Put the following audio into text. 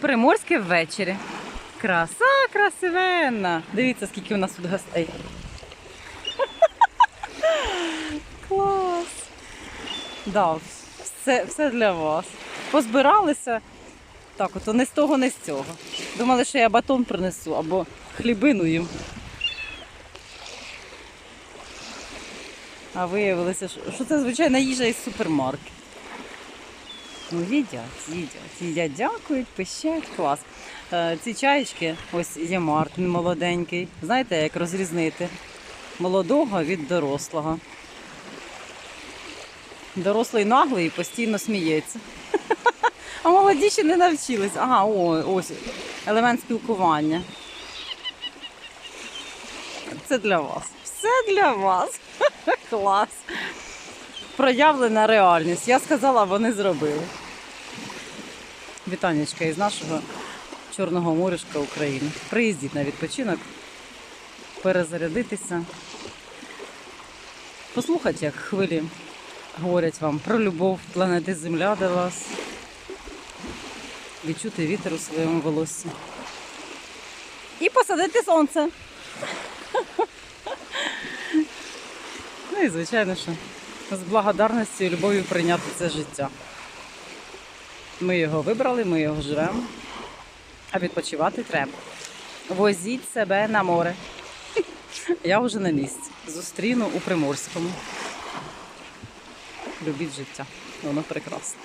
Приморське ввечері. Краса красивенна. Дивіться, скільки у нас тут гостей. Клас. Да, все, все для вас. Позбиралися. Так, от не з того, не з цього. Думали, що я батон принесу або хлібину їм. А виявилося, що це звичайна їжа із супермаркету. Ну, їдять, їдять, їдять, дякують, пищать, клас. Е, ці чаєчки, ось є Мартин молоденький. Знаєте, як розрізнити молодого від дорослого. Дорослий наглий і постійно сміється. А молоді ще не навчились. Ага, о, ось елемент спілкування. Це для вас. Все для вас. Клас. Проявлена реальність. Я сказала, вони зробили. Вітанечка із нашого Чорного морішка України. Приїздіть на відпочинок, перезарядитися, послухати, як хвилі говорять вам про любов планети Земля до вас, відчути вітер у своєму волоссі. І посадити сонце. Ну і звичайно, що з благодарністю і любов'ю прийняти це життя. Ми його вибрали, ми його живемо, а відпочивати треба. Возіть себе на море. Я вже на місці. Зустріну у Приморському. Любіть життя. Воно прекрасне.